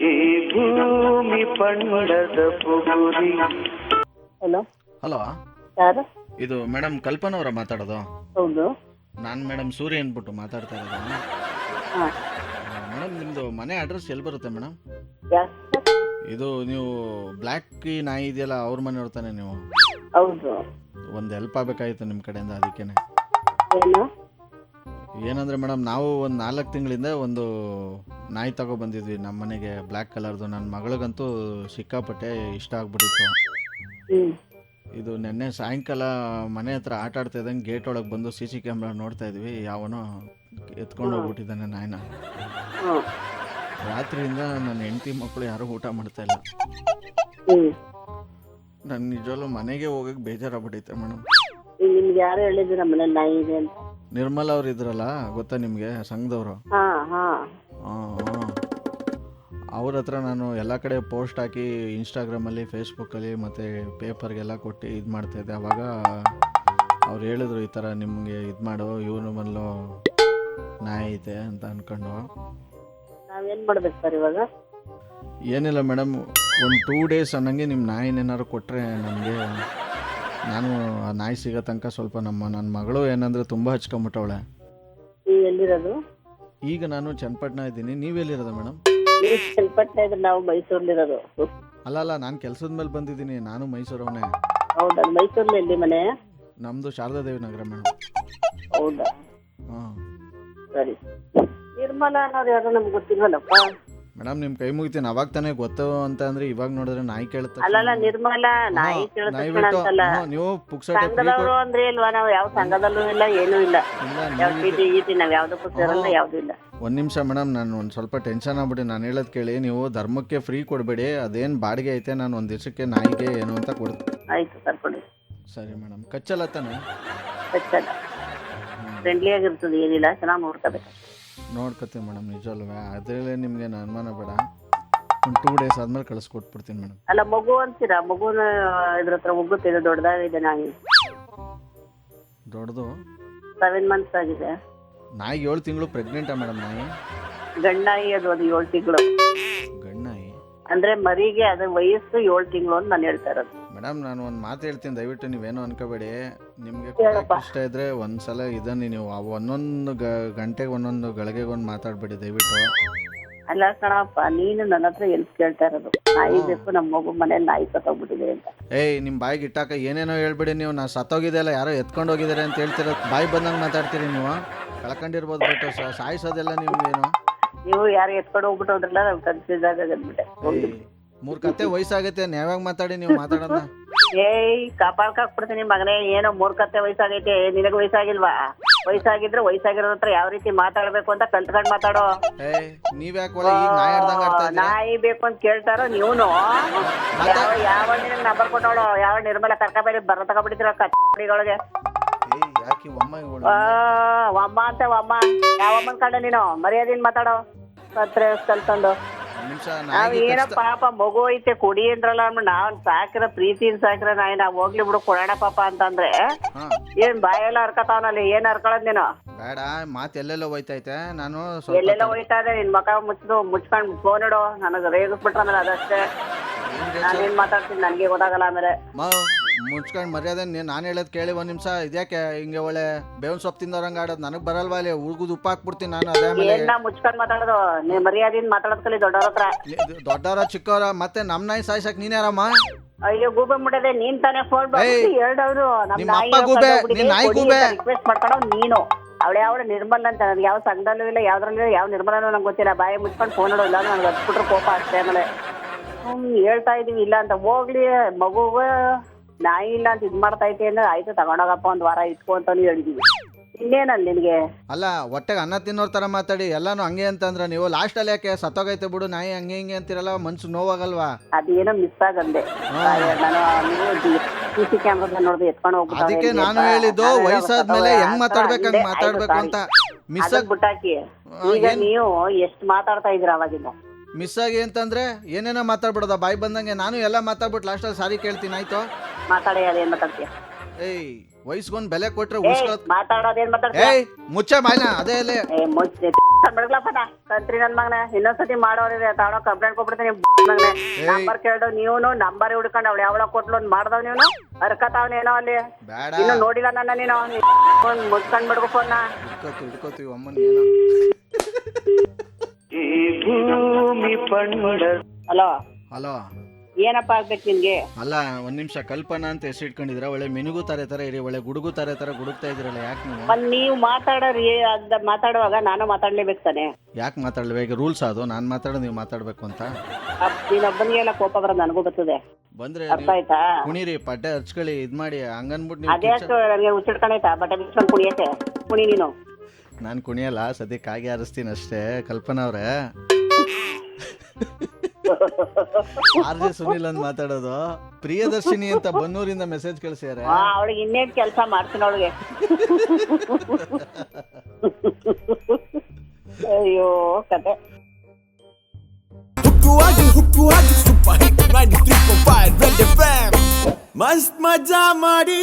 ಈ ಭೂಮಿ ಪಂಡದ ಪುಗುರಿ. Hello? Hello? ಯಾರು? ಇದು ಮೇಡಮ್ ಕಲ್ಪನಾ ಅವರ ಮಾತಾಡೋದು. ಹೌದು. ನಾನು ಮೇಡಮ್ ಸೂರ್ಯ ಅಂದ್ಬಿಟ್ಟು ಮಾತಾಡ್ತಾ ಇರೋದು ಹಾಂ. ಮೇಡಮ್ ನಿಮ್ಮದು ಮನೆ ಅಡ್ರೆಸ್ ಎಲ್ಲಿ ಬರುತ್ತೆ ಮೇಡಮ್? ಯಾರು? ಇದು ನೀವು ಬ್ಲ್ಯಾಕ್ ನಾಯಿ ಇದೆಯಲ್ಲ ಅವ್ರ ಮನೆ ತಾನೆ ನೀವು? ಹೌದು. ಒಂದು ಹೆಲ್ಪ್ ಆಗಬೇಕಾಗಿತ್ತು ನಿಮ್ಮ ಕಡೆಯಿಂದ ಅದಕ್ಕೇನೆ. ಏನು? ಏನಂದರೆ ಮೇಡಮ್ ನಾವು ಒಂದು ನಾಲ್ಕು ತಿಂಗಳಿಂದ ಒಂದು ನಾಯಿ ತಗೋ ಬಂದಿದ್ವಿ. ನಮ್ಮ ಮನೆಗೆ ಬ್ಲ್ಯಾಕ್ ಕಲರ್ದು. ನನ್ನ ಮಗಳಿಗಂತೂ ಸಿಕ್ಕಾಪಟ್ಟೆ ಇಷ್ಟ ಆಗ್ಬಿಟ್ಟಿತ್ತು. ಇದು ನಿನ್ನೆ ಸಾಯಂಕಾಲ ಮನೆ ಹತ್ರ ಆಟ ಆಡ್ತಾ ಇದ್ದಂಗೆ ಗೇಟ್ ಒಳಗೆ ಬಂದು ಸಿ ಸಿ ಕ್ಯಾಮ್ರಾ ನೋಡ್ತಾ ಇದ್ವಿ. ಯಾವನೋ ಎತ್ಕೊಂಡು ಹೋಗ್ಬಿಟ್ಟಿದ್ದಾನೆ ನಾಯಿನ. ರಾತ್ರಿಯಿಂದ ನನ್ನ ಹೆಂಡತಿ ಮಕ್ಕಳು ಯಾರೂ ಊಟ ಮಾಡ್ತಾ ಇಲ್ಲ. ನನ್ ನಿಜವಲ್ಲೂ ಮನೆಗೆ ಹೋಗಕ್ಕೆ ಬೇಜಾರಾಗ್ಬಿಟ್ಟೈತೆ ಮೇಡಮ್ ಈಗ ನಿಮ್ಗೆ ಯಾರು ಹೇಳಿದ್ರು ನಮ್ಮ ಮನೇಲಿ ನಾಯಿ ಇದೆ ಅಂತ? ನಿರ್ಮಲ ಅವ್ರು ಇದ್ರಲ್ಲ ಗೊತ್ತಾ ನಿಮಗೆ? ಸಂಘದವರು. ಹಾಂ ಹಾಂ. ಅವ್ರ ಹತ್ರ ನಾನು ಎಲ್ಲ ಕಡೆ ಪೋಸ್ಟ್ ಹಾಕಿ ಇನ್ಸ್ಟಾಗ್ರಾಮಲ್ಲಿ ಫೇಸ್ಬುಕ್ಕಲ್ಲಿ ಮತ್ತು ಪೇಪರ್ಗೆಲ್ಲ ಕೊಟ್ಟು ಇದು ಮಾಡ್ತಾಯಿದ್ದೆ ಅವಾಗ ಅವ್ರು ಹೇಳಿದ್ರು ಈ ಥರ ನಿಮಗೆ ಇದು ಮಾಡು ಇವನು ಮೊದಲು ನಾಯಿ ಐತೆ ಅಂತ ಅಂದ್ಕೊಂಡು ನಾವೇನು ಮಾಡ್ಬೇಕು ಸರ್ ಇವಾಗ? ಏನಿಲ್ಲ ಮೇಡಮ್ ಒಂದು ಟೂ ಡೇಸ್ ಅನ್ನಂಗೆ ನಿಮ್ಮ ನಾಯಿನೇನಾದ್ರು ಕೊಟ್ಟರೆ ನಮಗೆ ನಾನು ಆ ನಾಯಿ ಸಿಗೋ ತನಕ ಸ್ವಲ್ಪ ನಮ್ಮ ನನ್ನ ಮಗಳು ಏನಂದರೆ ತುಂಬ ಹಚ್ಕೊಂಬಿಟ್ಟವಳೆ. ನೀವು ಎಲ್ಲಿರೋದು? ಈಗ ನಾನು ಚನ್ನಪಟ್ಟಣ ಇದ್ದೀನಿ. ನೀವೆಲ್ಲಿರೋದು ಮೇಡಮ್? ನೀವು ಚನ್ನಪಟ್ಟಣ ಇದ್ರೆ ನಾವು ಮೈಸೂರಲ್ಲಿರೋದು ಅಲ್ಲ ಅಲ್ಲ ನಾನು ಕೆಲಸದ ಮೇಲೆ ಬಂದಿದ್ದೀನಿ. ನಾನು ಮೈಸೂರವನೇ ಹೌದಾ? ಮೈಸೂರಲ್ಲಿ ಎಲ್ಲಿ ಮನೆ? ನಮ್ದು ನಮ್ಮದು ಶಾರದಾದೇವಿ ನಗರ ಮೇಡಮ್ ಹೌದಾ? ಹಾಂ. ಸರಿ. ನಿರ್ಮಲ ಅನ್ನೋರು ಯಾರು ನಮ್ಗೆ ಗೊತ್ತಿಲ್ವಲ್ಲಪ್ಪ? ಮೇಡಮ್ ನಿಮ್ ಕೈ ಮುಗಿತೀನಿ. ಅವಾಗ ತಾನೇ ಗೊತ್ತು ಅಂತ ಅಂದ್ರೆ ಇವಾಗ ನೋಡಿದ್ರೆ ನಾಯಿ ಕೇಳುತ್ತೆ ಅಲ್ಲಲ್ಲ ನಿರ್ಮಲಾ ನಾಯಿ ಕೇಳಿದ ಅಂತಲ್ಲ. ನೀವು ಪುಕ್ಸಟ್ಟೆ ಫ್ರೀ ಸಂಘದವರು ಅಂದ್ರೆ ಇಲ್ವಾ ನಾವು? ಯಾವ ಸಂಘದಲ್ಲೂ ಇಲ್ಲ ಏನೂ ಇಲ್ಲ. ಯಾವ ಚೀಟಿ ಗೀಟಿ ನಾವ್ ಯಾವ್ದಕ್ಕೂ ಸೇರಲ್ಲ ಯಾವ್ದು ಇಲ್ಲ. ಒಂದು ನಿಮಿಷ ಮೇಡಮ್ ನಾನು ಒಂದ್ ಸ್ವಲ್ಪ ಟೆನ್ಷನ್ ಆಗ್ಬಿಡಿ ನಾನು ಹೇಳದ್ ಕೇಳಿ. ನೀವು ಧರ್ಮಕ್ಕೆ ಫ್ರೀ ಕೊಡ್ಬೇಡಿ. ಅದೇನ್ ಬಾಡಿಗೆ ಐತೆ ನಾನು ಒಂದ್ ದಿವಸಕ್ಕೆ ನಾಯಿಗೆ ಏನು ಅಂತ ಕೊಡ್ತೀನಿ. ಆಯ್ತು ಕರ್ಕೊಳ್ಳಿ ಸರಿ ಮೇಡಮ್. ಕಚ್ಚಲ್ಲ ತಾನೆ? ಹೆಚ್ಚಲ್ಲ ಫ್ರೆಂಡ್ಲಿ ಆಗಿರ್ತದೆ ಏನಿಲ್ಲ ಚೆನ್ನಾಗಿ ನೋಡ್ಕೋಬೇಕು. ನೋಡ್ಕೊತೀನಿ ಮೇಡಮ್ ನಿಜವಲ್ವೇ ಅದರಲ್ಲೇ ನಿಮಗೆ ಅನುಮಾನ ಬೇಡ. ಒಂದು ಟೂ ಡೇಸ್ ಆದ್ಮೇಲೆ ಕಳಿಸ್ಕೊಟ್ಬಿಡ್ತೀನಿ ಮೇಡಮ್. ಅಲ್ಲ ಮಗು ಅಂತೀರಾ? ಮಗುನ ಇದ್ರ ಹತ್ರ ಒಗ್ಗುತ್ತಿದೆ ದೊಡ್ಡದಾಗಿದೆ ನಾಯಿ. ದೊಡ್ಡದು? ಸೆವೆನ್ ಮಂತ್ಸ್ ಆಗಿದೆ. ನಾಯಿಗೆ ಏಳು ತಿಂಗಳು ಪ್ರೆಗ್ನೆಂಟಾ ಮೇಡಮ್ ನಾಯಿ? ಗಂಡಾಯಿ ಅದು ಅದು ಏಳು ತಿಂಗಳು. ಗಣ್ಣಾಯಿ ನಾಯಿ? ಅಂದ್ರೆ ಮರಿಗೆ ಅದ್ರ ವಯಸ್ಸು ಏಳು ತಿಂಗಳು ಅಂತ ನಾನು ಹೇಳ್ತಾ ಇರೋದು. ಮೇಡಮ್ ನಾನು ಒಂದು ಮಾತು ಹೇಳ್ತೀನಿ. ದಯವಿಟ್ಟು ನೀವೇನು ಅನ್ಕೋಬೇಡಿ. ನಿಮಗೆ. ಇಷ್ಟ ಇದ್ರೆ ಒಂದ್ಸಲ ಇದನ್ನ ನೀವು ಆ ಒಂದೊಂದು ಗ ಗಂಟೆಗೆ ಒಂದೊಂದು ಗಳಿಗೆಗೆ ಒಂದು ಮಾತಾಡಬೇಡಿ ದಯವಿಟ್ಟು. ಅಲ್ಲ ಕಣಪ್ಪ ನೀನು ನನ್ನ ಹತ್ರ ಎಲ್ಪ್ ಕೇಳ್ತಾ ಇರೋದು. ನಾಯಿ ಬೇಕು ನಮ್ಮ ಮಗು ಮನೇಲಿ ನಾಯಿ ಸತ್ತೋಗ್ಬಿಟ್ಟಿದೆ ಅಂತ. ಏಯ್ ನಿಮ್ಮ ಬಾಯಿಗೆ ಇಟ್ಟಾಕ ಏನೇನೋ ಹೇಳ್ಬೇಡಿ ನೀವು. ನಾ ಸತ್ತೋಗಿದೆ ಅಲ್ಲ ಯಾರೋ ಎತ್ಕೊಂಡು ಹೋಗಿದ್ದಾರೆ ಅಂತ ಹೇಳ್ತಿರೋ ಬಾಯಿ ಬಂದಂಗೆ ಮಾತಾಡ್ತೀರಿ ನೀವು. ಕಳ್ಕೊಂಡಿರ್ಬೋದು ಬಿಟ್ಟು ಸಾಯಿಸೋದೆಲ್ಲ ಏನು? ನೀವು ಯಾರು ಎತ್ಕೊಂಡು ಹೋಗ್ಬಿಟ್ಟು ಹೋದ್ರಲ್ಲ ನಾವು ಕನ್ಫ್ಯೂಸ್ ಆಗದ್ಬಿಟ್ಟೆ ಏಯ್ ಮೂರು ಕತೆ ವಯಸ್ಸಾಗೈತೆ ನ್ಯಾವಾಗ ಮಾತಾಡಿ ನೀವು ಮಾತಾಡೋಣ ಏಯ್ ಕಾಪಾಡ್ಕಾಕ್ಬಿಡ್ತೀನಿ ಮಗನೇ ಏನೋ ಮೂರ್ಖತೆ ವಯಸ್ಸಾಗೈತೆ ನಿನಗೆ ವಯಸ್ಸಾಗಿಲ್ವಾ? ವಯಸ್ಸಾಗಿದ್ರೆ ವಯಸ್ಸಾಗಿರೋ ಹತ್ರ ಯಾವ ರೀತಿ ಮಾತಾಡ್ಬೇಕು ಅಂತ ಕಲ್ತ್ಕೊಂಡ್ ಮಾತಾಡೋ. ಏಯ್ ನೀವ್ಯಾಕೆ ಒಳ್ಳೆ ಈಗ ನಾಯಿ ಆಡ್ದಂಗೆ ಆಡ್ತಾ ಇದ್ದೀರಾ ನಾಯಿ ಬೇಕು ಅಂತ ಕೇಳ್ತಾರೋ ನೀವು ಯಾವ ಯಾವ ನಂಬರ್ ಕೊಟ್ಟವಳು? ಯಾವ ನಿರ್ಮಲ ಕರ್ಕಬೇಡಿ ಬರ ತಗೊಬಿಟ್ಟಿದ್ರ ಕಟ್ಟಿಗಳಿಗೆ? ಏಯ್ ಯಾಕೆ ಒಮ್ಮ ಇವಳು? ಆ ಅಮ್ಮ ಅಂತ ಅಮ್ಮ ಯಾವ ಅಮ್ಮನ್ ಕಂಡ ನೀನು? ಮರ್ಯಾದಿನ್ ಮಾತಾಡೋ? ಹತ್ರ ನಿಮಿಷ ನಾವ್ ಏನೋ ಪಾಪ ಮಗು ಐತೆ ಕೊಡಿ ಅಂದ್ರಲ್ಲ ನಾವ್ ಸಾಕಿರ ಪ್ರೀತಿಯಿಂದ ಸಾಕಿರ ನಾಯಿ ನಾವ್ ಹೋಗ್ಲಿ ಬಿಡು ಕೊಡೋಣ ಪಾಪ ಅಂತಂದ್ರೆ. ಏನ್ ಬಾಯೆಲ್ಲ ಹರ್ಕತಾವನಲ್ಲಿ ಏನ್ ಹರ್ಕೊಳದ್ ನೀನು? ಬೇಡ ಮಾತ್ ಎಲ್ಲೆಲ್ಲೋ ಹೋಯ್ತೈತೆ ನಾನು ಎಲ್ಲೆಲ್ಲ ಹೋಯ್ತಾ ಇದೆ ನಿನ್ ಮಕ ಮುಚ್ಚು ಮುಚ್ಕೊಂಡ್ ಫೋನ್ ಇಡು ನನಗೆ ರೇಗಿಸ್ಬಿಟ್ರಲ್ಲ ಅದಷ್ಟೇ. ಏನ್ ರೇಚಲ್? ನಾನೇನ್ ಮಾತಾಡ್ತೀನಿ ನನ್ಗೆ ಗೊತ್ತಾಗಲ್ಲ ಆಮೇಲೆ. ಮ ಮುಚ್ಕೊಂಡು ಮರ್ಯಾದೆ ನಾನು ಹೇಳೋದು ಕೇಳಿ ಒಂದು ನಿಮಿಷ. ಇದ್ಯಾಕೆ ಹಿಂಗೆ ಒಳ್ಳೆ ಬೇವಿನ ಸೊಪ್ಪು ತಿಂದವ್ರಂಗೆ ಆಡೋದು? ನನಗೆ ಬರಲ್ವಾ ಅಲ್ಲಿ? ಉಳ್ಗುದು ಉಪ್ಪು ಹಾಕ್ಬಿಡ್ತೀನಿ ನಾನು ಅದೇ ಏನ ಮುಚ್ಕೊಂಡ್ ಮಾತಾಡೋದು? ನೀ ಮರ್ಯಾದೆಯಿಂದ ಮಾತಾಡೋದ್ ಕಲಿ ದೊಡ್ಡವ್ರ ಹತ್ರ. ದೊಡ್ಡವರ ಚಿಕ್ಕವರ ಮತ್ತೆ ನಮ್ಮ ನಾಯಿ ಸಾಯ್ಸಕ್ ನೀನ್ ಯಾರಮ್ಮ? ಅಯ್ಯೋ ಗೂಬೆ ಮುಡದೆ ನೀನ್ ತಾನೇ ಫೋನ್ ಮಾಡ್ಬಿಟ್ಟು ಎರಡವ್ರು ನಮ್ ನಿಮ್ಮ ಅಪ್ಪ ಗೂಬೆ, ನೀನ್ ನಾಯಿ ಗೂಬೆ. ರಿಕ್ವೆಸ್ಟ್ ಮಾಡ್ಕೊಳವ್ ನೀನು. ಅವಳು ಯಾವ ನಿರ್ಮಲ್ ಅಂತ ನನಗೆ ಯಾವ ಸಂಘದಲ್ಲೂ ಇಲ್ಲ ಯಾವ್ದ್ರಲ್ಲೂ ಇಲ್ಲ, ಯಾವ ನಿರ್ಮಲನೂ ನಂಗೆ ಗೊತ್ತಿಲ್ಲ. ಬಾಯಿ ಮುಚ್ಕೊಂಡು ಫೋನ್ ಇಡೋ ಇಲ್ಲ ನನಗೆ ಹಚ್ಬಿಟ್ರೆ ಕೋಪ ಅಷ್ಟೇ ಆಮೇಲೆ. ಹ್ಮ್ ಹೇಳ್ತಾ ಇದೀವಿ ಇಲ್ಲ ಅಂತ. ಹೋಗ್ಲಿ ಮಗುವ ನಾಯಿ ಇಲ್ಲ ಅಂತ ಇದ್ ಮಾಡ್ತಾ ಐತೆ ಅಂದ್ರೆ ಆಯ್ತು ತಗೊಂಡೋಗಪ್ಪ ಒಂದ್ ವಾರ ಇಟ್ಕೊ ಅಂತ ನೀವ್ ಹೇಳಿದೀವಿ. ಇನ್ನೇನಲ್ಲ ನಿನ್ಗೆ? ಅಲ್ಲ ಹೊಟ್ಟೆಗೆ ಅನ್ನ ತಿನ್ನೋರ್ ತರ ಮಾತಾಡಿ ಎಲ್ಲಾನು ಹಂಗೆ ಅಂತಂದ್ರೆ ನೀವು ಲಾಸ್ಟಲ್ಲಿ ಯಾಕೆ ಸತ್ತೋಗೈತೆ ಬಿಡು ನಾಯಿ ಹಂಗೆ ಹಿಂಗೆ ಅಂತಿರಲ್ಲ ಮನ್ಸು ನೋವಾಗಲ್ವಾ? ಅದೇನೋ ಮಿಸ್ ಆಗಂದೆ. ಸಿ ಸಿ ಕ್ಯಾಮ್ರಾ ನೋಡಿದ್ರೆ ಎತ್ಕೊಂಡು ಅದಕ್ಕೆ ನಾನು ಹೇಳಿದ್ದು ವಯಸ್ಸಾದ್ಮೇಲೆ ಹೆಂಗ್ ಮಾತಾಡ್ಬೇಕು ಹಂಗ್ ಮಾತಾಡ್ಬೇಕು ಅಂತ ಮಿಸ್ ಆಗಿ ಬಿಟ್ಟಾಕಿ. ಈಗ ನೀವು ಎಷ್ಟು ಮಾತಾಡ್ತಾ ಇದ್ದೀರಾ ಅವಾಗಿಂದ? ಮಿಸ್ ಆಗಿ ಅಂತಂದ್ರೆ ಏನೇನೋ ಮಾತಾಡ್ಬಿಡೋದ ಬಾಯಿ ಬಂದಂಗೆ ನಾನು ಎಲ್ಲ ಮಾತಾಡ್ಬಿಟ್ಟು ಲಾಸ್ಟಲ್ಲಿ ಸಾರಿ ಕೇಳ್ತೀನಿ ಆಯ್ತು? ಮಾತಾಡಿ ಅದೇನ್ ಮಾತಾಡ್ತೀಯ? ಏಯ್ ವಯಸ್ಗೊಂದು ಬೆಲೆ ಕೊಟ್ರೆ ಏ ಉಳ್ಸ್ಕೊಳತ್ ಮಾತಾಡೋದೇನ್ ಮಾತಾಡ್ತೀಯ? ಏಯ್ ಮುಚ್ಚ ಮಾಯ್ನ ಅದೇ ಅಲ್ಲೇ. ಏ ಮುಚ್ಚೆ ಕಂತ್ರಿ ನನ್ ಮಗನ. ಇನ್ನೊಂದ್ಸತಿ ಮಾಡೋರಿದೆ ಕಂಪ್ಲೇಂಟ್ ಕೊಟ್ಬಿಡ್ತೀನಿ ಮಗನೆ. ನಂಬರ್ ಕೇಳ್ದು ನೀವನು ನಂಬರ್ ಹುಡ್ಕೊಂಡು ಅವಳು ಯಾವಳ ಕೊಟ್ಲು ಒಂದ್ ಮಾಡ್ದವ್ ನೀನು ಅರ್ಕತಾವನೇನೋ ಅಲ್ಲಿ. ಬೇಡ. ಇನ್ನು ನೋಡಿಲ್ಲ ನನ್ನ ನೀನು. ಒಂದ್ ಮುಚ್ಕೊಂಡ್ ಬಿಡ್ಬೇಕು ಫೋನ್ನ. ಅಮ್ಮನ ಏನೋ. ಪಂಡ ಹಲೋ? ಹಲೋ? ಏನಪ್ಪ ಆಗ್ಬೇಕು ನಿನ್ಗೆ? ಅಲ್ಲ ಒಂದ್ ನಿಮಿಷ ಕಲ್ಪನಾ ಅಂತ ಹೆಸರು ಇಟ್ಕೊಂಡಿದ್ರ ಒಳ್ಳೆ ಮಿನುಗು ತಾರೆ ತರ ಇರಿ ಒಳ್ಳೆ ಗುಡುಗು ತಾರೆ ತರ ಗುಡುಕ್ತಾ ಇದ್ರಲ್ಲ ಯಾಕೆ ನೀವು? ಮತ್ ನೀವ್ ಮಾತಾಡೋರಿ ಅದ್ ಮಾತಾಡುವಾಗ ನಾನು ಮಾತಾಡ್ಲೇಬೇಕು ತಾನೆ? ಯಾಕೆ ಈಗ ರೂಲ್ಸ್ ಅದು ನಾನು ಮಾತಾಡೋ ನೀವು ಮಾತಾಡ್ಬೇಕು ಅಂತ. ಅಪ್- ನೀನೊಬ್ಬನಿಗೆ ಎಲ್ಲ ಕೋಪ ಬರೋದು ನನಗೂ ಬರ್ತದೆ. ಬಂದ್ರೆ ಅರ್ಥ ನೀವು ಆಯ್ತಾ? ಕುಣಿರಿ ಪಡ್ಡೆ ಹಚ್ಕೊಳ್ಳಿ ಇದ್ ಮಾಡಿ ಹಂಗನ್ಬಿಟ್ಟು ನೀವು ಅದೇ ನನಗೆ ಬಟ್ಟೆ ಬಿಚ್ಕೊಂಡು ಕುಣಿಯಕ್ಕೆ? ಕುಣಿ ನೀನು. ನಾನು ಕುಣಿಯಲ್ಲ ಸದ್ಯಕ್ಕೆ ಕಾಗೆ ಹಾರಿಸ್ತೀನಿ ಅಷ್ಟೇ ಕಲ್ಪನಾ ಅವ್ರೆ. ಆರ್ ಜೆ ಸುನಿಲ್ ಅಂತ ಮಾತಾಡೋದು. ಪ್ರಿಯದರ್ಶಿನಿ ಅಂತ ಬನ್ನೂರಿಂದ ಮೆಸೇಜ್ ಕಳ್ಸ್ಯಾರೆ ಆ ಅವಳಿಗೆ ಇನ್ನೇನ್ ಕೆಲಸ ಮಾಡ್ತೀನಿ ಅವಳಿಗೆ. ಅಯ್ಯೋ ಕತೆ. ಮಸ್ತ್ ಮಜಾ ಮಾಡಿ.